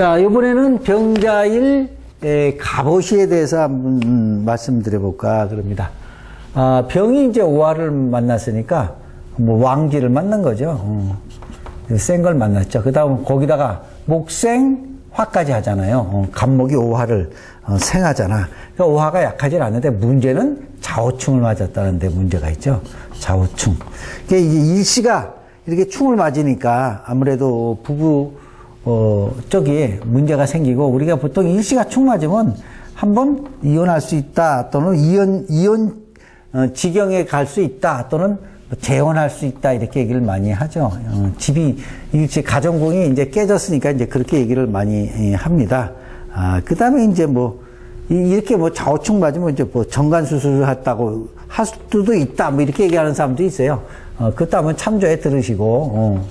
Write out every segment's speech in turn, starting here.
자, 이번에는 병자일 에, 갑오시에 대해서 한번 음, 말씀드려볼까 그럽니다. 아, 병이 이제 오화를 만났으니까 뭐 왕지를 만난 거죠. 어. 센걸 만났죠. 그 다음 거기다가 목생 화까지 하잖아요. 어, 갑목이 오화를 어, 생하잖아. 그러니까 오화가 약하진 않는데 문제는 좌우충을 맞았다는 데 문제가 있죠. 좌우충. 그러니까 이게 일시가 이렇게 충을 맞으니까 아무래도 부부 어, 쪽에 문제가 생기고 우리가 보통 일시가 충 맞으면 한 번 이혼할 수 있다 또는 이혼 이혼 어, 지경에 갈 수 있다 또는 재혼할 수 있다 이렇게 얘기를 많이 하죠. 어, 집이 일시 가정궁이 이제 깨졌으니까 이제 그렇게 얘기를 많이 예, 합니다. 아, 그다음에 이제 뭐 이- 이렇게 뭐 좌우충 맞으면 이제 뭐 정관 수술을 했다고 할 수도 있다 뭐 이렇게 얘기하는 사람도 있어요. 어, 그것도 한번 참조해 들으시고 어.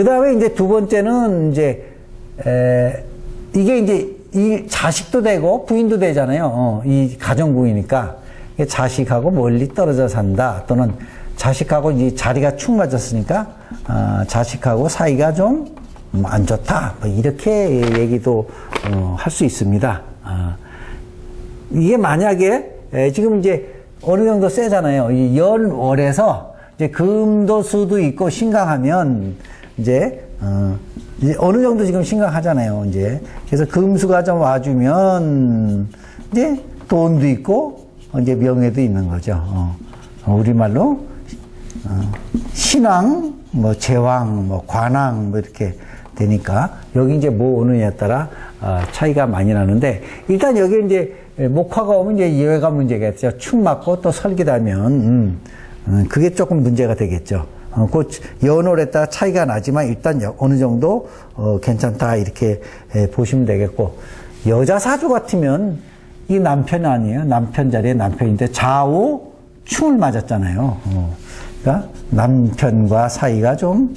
그 다음에 이제 두 번째는 이제, 에, 이게 이제 이 자식도 되고 부인도 되잖아요. 어, 이 가정부이니까. 자식하고 멀리 떨어져 산다. 또는 자식하고 이 자리가 축 맞았으니까, 아, 자식하고 사이가 좀 안 좋다. 뭐 이렇게 얘기도 어, 할수 있습니다. 아, 이게 만약에 에, 지금 이제 어느 정도 세잖아요. 이 연월에서 이제 금도 수도 있고 신강하면 이제 어 이제 어느 정도 지금 심각하잖아요. 이제 그래서 금수가 좀 와주면 이제 돈도 있고 이제 명예도 있는 거죠. 어, 우리 말로 어, 신왕, 뭐 제왕, 뭐 관왕 뭐 이렇게 되니까 여기 이제 뭐 오느냐에 따라 아, 차이가 많이 나는데 일단 여기 이제 목화가 오면 이제 예외가 문제겠죠. 축 맞고 또 설기다면 음, 음, 그게 조금 문제가 되겠죠. 어, 그 연월에 따라 차이가 나지만 일단 여- 어느 정도 어, 괜찮다 이렇게 에, 보시면 되겠고 여자 사주 같으면 이 남편 아니에요. 남편 자리에 남편인데 좌우 충을 맞았잖아요. 어. 그러니까 남편과 사이가 좀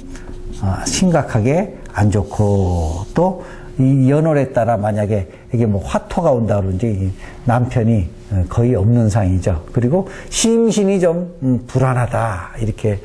아, 심각하게 안 좋고 또 이 연월에 따라 만약에 이게 뭐 화토가 온다 이 남편이 어, 거의 없는 상이죠. 그리고 심신이 좀 음, 불안하다 이렇게 예,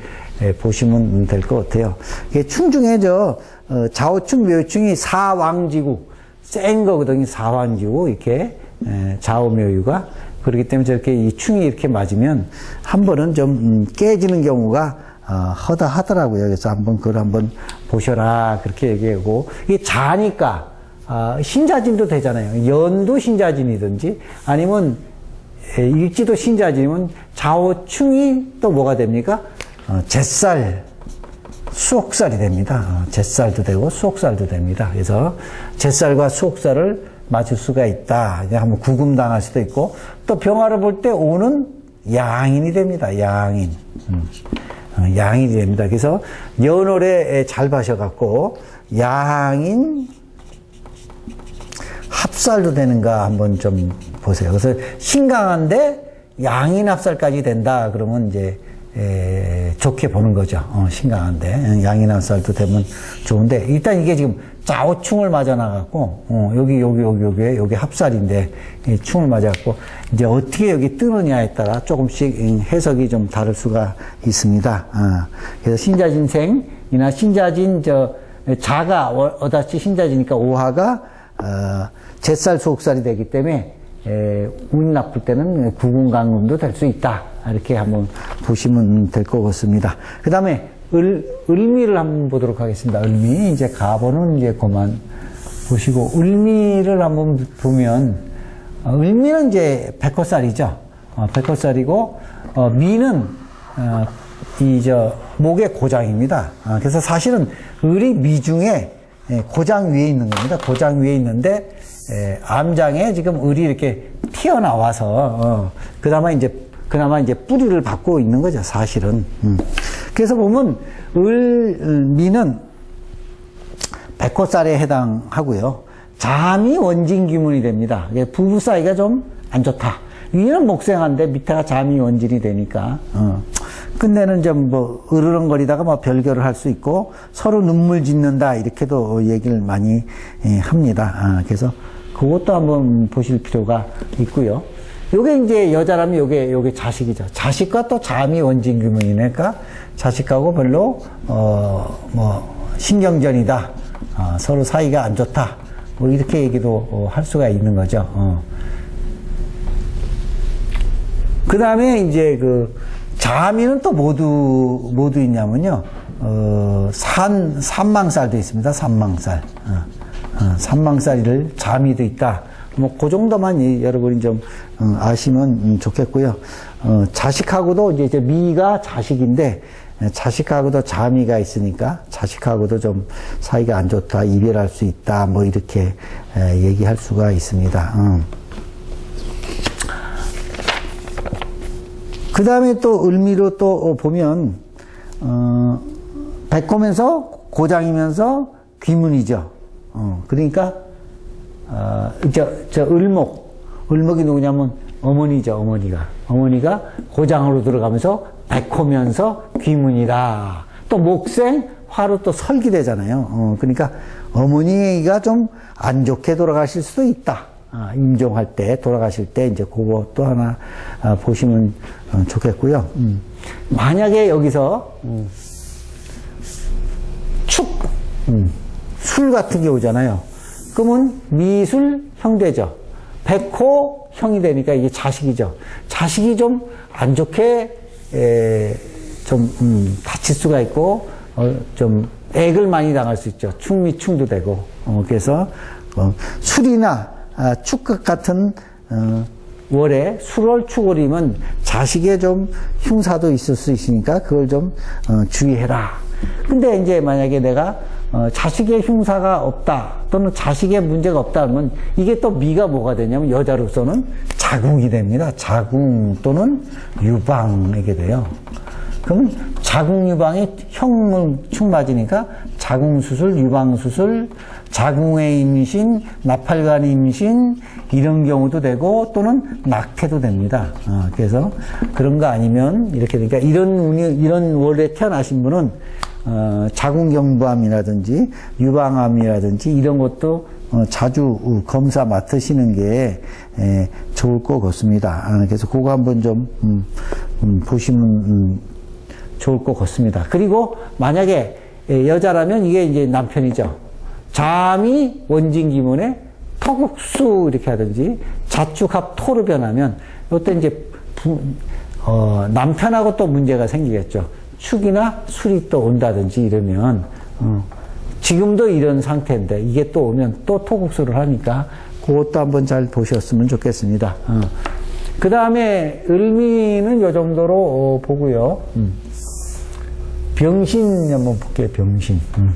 보시면 될 것 같아요. 이게 충 중에 저 어, 좌우충 묘충이 사왕지구 센 거거든요. 사왕지구 이렇게 에, 좌우묘유가 그렇기 때문에 저렇게 이 충이 이렇게 맞으면 한 번은 좀 음, 깨지는 경우가 어, 허다 하더라고요. 그래서 한번 그걸 한번 보셔라 그렇게 얘기하고 이게 자니까 아, 신자진도 되잖아요. 연도 신자진이든지 아니면 에, 일지도 신자진이면 좌우충이 또 뭐가 됩니까? 어, 잿살 수옥살이 됩니다. 어, 잿살도 되고 수옥살도 됩니다. 그래서 잿살과 수옥살을 맞을 수가 있다. 이제 한번 구금당할 수도 있고 또 병화를 볼 때 오는 양인이 됩니다. 양인. 음. 어, 양인이 됩니다. 그래서 연월에 잘 봐셔갖고 양인 합살도 되는가 한번 좀 보세요. 그래서 신강한데 양인 합살까지 된다. 그러면 이제 에, 좋게 보는 거죠. 어, 신강한데 양인 합살도 되면 좋은데 일단 이게 지금 좌우충을 맞아 나갔고 어, 여기 여기 여기 여기 여기 합살인데 이 충을 맞았고 이제 어떻게 여기 뜨느냐에 따라 조금씩 음, 해석이 좀 다를 수가 있습니다. 어, 그래서 신자진생이나 신자진 저 자가 어- 어다치 신자지니까 오화가 어, 잿살 수옥살이 되기 때문에 에, 운이 나쁠 때는 구군강금도 될 수 있다. 이렇게 한번 보시면 될 것 같습니다. 그 다음에 을, 을미를 한번 보도록 하겠습니다. 을미, 이제 가보는 이제 그만 보시고, 을미를 한번 보면, 어, 을미는 이제 백호살이죠. 어, 백호살이고, 어, 미는, 어, 이, 저, 목의 고장입니다. 아, 그래서 사실은 을이 미중에 예, 고장 위에 있는 겁니다. 고장 위에 있는데, 예, 암장에 지금 을이 이렇게 튀어나와서, 어, 그나마 이제, 그나마 이제 뿌리를 받고 있는 거죠, 사실은. 음. 그래서 보면, 을, 미는 백호살에 해당하고요. 잠이 원진기문이 됩니다. 부부 사이가 좀 안 좋다. 위는 목생한데 밑에가 잠이 원진이 되니까 어. 끝내는 좀 뭐 으르렁거리다가 뭐 별결을 할 수 있고 서로 눈물 짓는다 이렇게도 얘기를 많이 예, 합니다. 아, 그래서 그것도 한번 보실 필요가 있고요. 요게 이제 여자라면 요게 요게 자식이죠. 자식과 또 잠이 원진기문이니까 자식하고 별로 어 뭐 신경전이다. 어, 서로 사이가 안 좋다. 뭐 이렇게 얘기도 어, 할 수가 있는 거죠. 어. 그 다음에 이제 그 자미는 또 모두 모두 있냐면요. 어, 산 산망살도 있습니다. 산망살. 어, 어, 산망살을 자미도 있다. 뭐 그 정도만 이- 여러분이 좀 어, 아시면 음, 좋겠고요. 어, 자식하고도 이제, 미가 자식인데 에, 자식하고도 자미가 있으니까 자식하고도 좀 사이가 안 좋다, 이별할 수 있다, 뭐 이렇게 에, 얘기할 수가 있습니다. 음. 그 다음에 또 을미로 또 보면, 어, 백호면서 고장이면서 귀문이죠. 어, 그러니까, 어, 저, 저 을목, 을목이 누구냐면 어머니죠, 어머니가. 어머니가 고장으로 들어가면서 백호면서 귀문이다. 또 목생, 화로 또 설기되잖아요. 어, 그러니까 어머니가 좀 안 좋게 돌아가실 수도 있다. 아, 임종할 때 돌아가실 때 이제 또 하나 아, 보시면 어, 좋겠고요. 음. 만약에 여기서 음, 축, 음, 술 같은 게 오잖아요. 그러면 미술 형되죠. 백호 형이 되니까 이게 자식이죠. 자식이 좀 안 좋게 에, 좀 음, 다칠 수가 있고 어, 좀 액을 많이 당할 수 있죠. 충미충도 되고 어, 그래서 어, 술이나 아, 축극 같은 어, 월에 술월 축월이면 자식의 좀 흉사도 있을 수 있으니까 그걸 좀 어, 주의해라. 근데 이제 만약에 내가 어, 자식의 흉사가 없다 또는 자식의 문제가 없다 하면 이게 또 미가 뭐가 되냐면 여자로서는 자궁이 됩니다. 자궁 또는 유방이게 돼요. 그럼 자궁 유방이 형물충 맞으니까 자궁 수술, 유방 수술, 자궁의 임신, 나팔관 임신 이런 경우도 되고 또는 낙태도 됩니다. 어, 그래서 그런 거 아니면 이렇게 되니까 이런 운이 이런 월에 태어나신 분은 어, 자궁경부암이라든지 유방암이라든지 이런 것도 어, 자주 어, 검사 맡으시는 게 에, 좋을 것 같습니다. 아, 그래서 그거 한번 좀 음, 음, 보시면 음, 좋을 것 같습니다. 그리고 만약에 예, 여자라면 이게 이제 남편이죠. 잠이 원진 기문에 토국수 이렇게 하든지 자축합 토로 변하면 이때 이제 부- 어, 남편하고 또 문제가 생기겠죠. 축이나 술이 또 온다든지 이러면 어, 지금도 이런 상태인데 이게 또 오면 또 토국수를 하니까 그것도 한번 잘 보셨으면 좋겠습니다. 그 다음에 을미는 요 정도로 어, 보고요. 음. 병신 한번 볼게요. 병신. 음.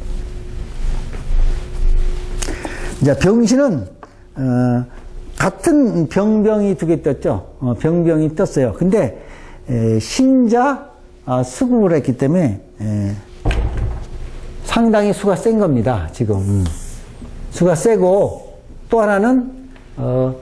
이제 병신은 어, 같은 병병이 두 개 떴죠. 어, 병병이 떴어요. 근데 에, 신자 아, 수급을 했기 때문에 에, 상당히 수가 센 겁니다. 지금 음. 수가 세고 또 하나는 어,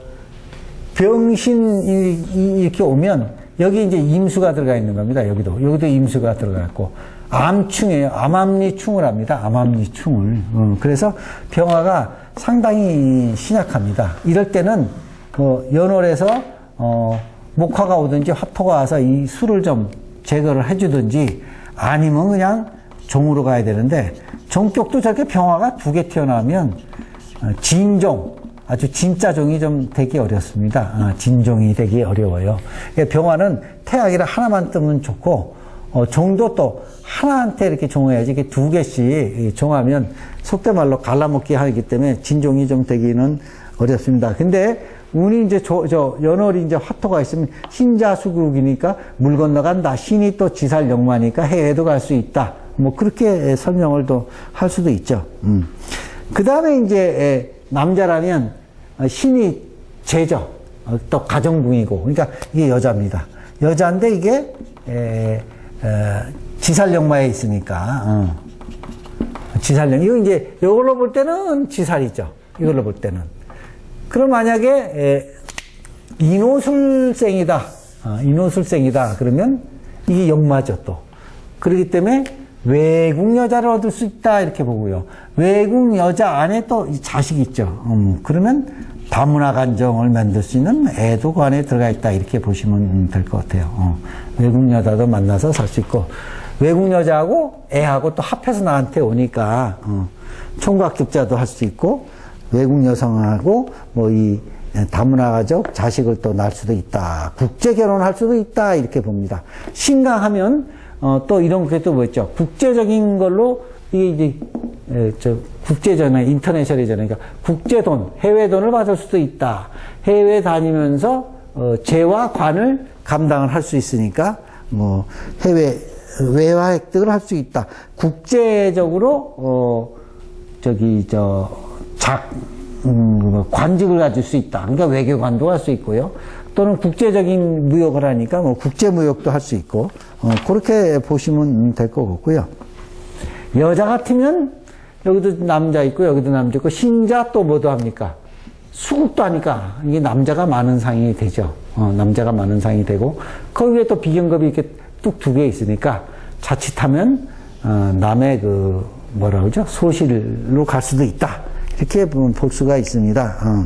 병신이 이렇게 오면 여기 이제 임수가 들어가 있는 겁니다. 여기도 여기도 임수가 들어가 있고 암충이에요. 암암리충을 합니다. 암암리충을. 어, 그래서 병화가 상당히 신약합니다. 이럴 때는 뭐 연월에서 어, 목화가 오든지 화토가 와서 이 수를 좀 제거를 해주든지 아니면 그냥 종으로 가야 되는데 종격도 저렇게 병화가 두 개 튀어나오면 어, 진종 아주 진짜 종이 좀 되기 어렵습니다. 아, 진종이 되기 어려워요. 그러니까 병화는 태양이라 하나만 뜨면 좋고 어, 종도 또 하나한테 이렇게 종해야지 이게 두 개씩 이 종하면 속된 말로 갈라먹기 하기 때문에 진종이 좀 되기는 어렵습니다. 근데 운이 이제 저, 저 연월이 이제 화토가 있으면 신자수국이니까 물 건너간다. 신이 또 지살 영마니까 해외도 갈 수 있다. 뭐 그렇게 설명을 또 할 수도 있죠. 음. 그 다음에 이제 에, 남자라면 어, 신이 제죠. 어, 또 가정궁이고. 그러니까 이게 여자입니다. 여자인데 이게 에, 에, 지살령마에 있으니까. 어. 지살령. 이거 이제 이걸로 볼 때는 지살이죠. 이걸로 볼 때는. 그럼 만약에 에, 인호술생이다. 아, 인호술생이다. 그러면 이게 역마죠 또. 그렇기 때문에 외국 여자를 얻을 수 있다 이렇게 보고요. 외국 여자 안에 또이 자식이 있죠. 음, 그러면 다문화 간정을 만들 수 있는 애도 그 안에 들어가 있다 이렇게 보시면 될 것 같아요. 어, 외국 여자도 만나서 살 수 있고 외국 여자하고 애하고 또 합해서 나한테 오니까 어, 총각 죽자도 할 수 있고 외국 여성하고 뭐 이 다문화 가족 자식을 또 낳을 수도 있다. 국제 결혼할 수도 있다. 이렇게 봅니다. 신강하면 어, 또 이런 게또뭐 있죠. 국제적인 걸로 이게 이제 에, 저 국제전에 인터내셔널이잖아요. 그러니까 국제 돈, 해외 돈을 받을 수도 있다. 해외 다니면서 어, 재와 관을 감당을 할 수 있으니까 뭐 해외 외화 획득을 할 수 있다. 국제적으로 어 저기 저 작 음, 뭐 관직을 가질 수 있다. 그러니까 외교관도 할 수 있고요. 또는 국제적인 무역을 하니까 뭐 국제 무역도 할 수 있고 어, 그렇게 보시면 될 것 같고요. 여자 같으면 여기도 남자 있고 여기도 남자 있고 신자 또 뭐도 합니까? 수국도 하니까 이게 남자가 많은 상이 되죠. 어, 남자가 많은 상이 되고 거기에 또 비경급이 이렇게 뚝 두 개 있으니까 자칫하면 어, 남의 그 뭐라 그러죠 소실로 갈 수도 있다 이렇게 볼 수가 있습니다. 어.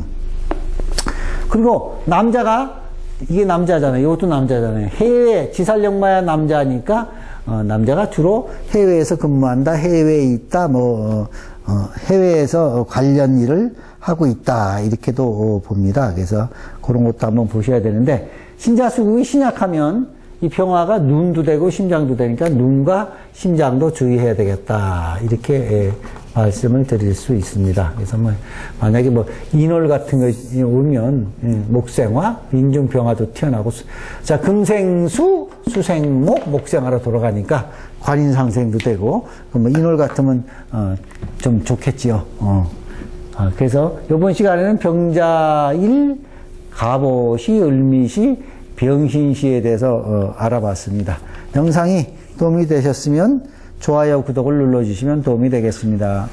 그리고 남자가 이게 남자잖아요. 이것도 남자잖아요. 해외 지살령마야 남자니까 어, 남자가 주로 해외에서 근무한다, 해외에 있다, 뭐 어, 어, 해외에서 관련 일을 하고 있다 이렇게도 어, 봅니다. 그래서 그런 것도 한번 보셔야 되는데 신자수국이 신약하면 이 병화가 눈도 되고 심장도 되니까 눈과 심장도 주의해야 되겠다 이렇게 예, 말씀을 드릴 수 있습니다. 그래서 뭐 만약에 뭐 인월 같은 것이 오면 예, 목생화, 인중병화도 튀어나오고 수- 자 금생수, 수생목, 목생화로 돌아가니까 관인상생도 되고 그뭐 인월 같으면 어, 좀 좋겠지요. 어. 아, 그래서 이번 시간에는 병자일, 갑옷이, 을미시, 병신시에 대해서 어, 알아봤습니다. 영상이 도움이 되셨으면 좋아요, 구독을 눌러주시면 도움이 되겠습니다.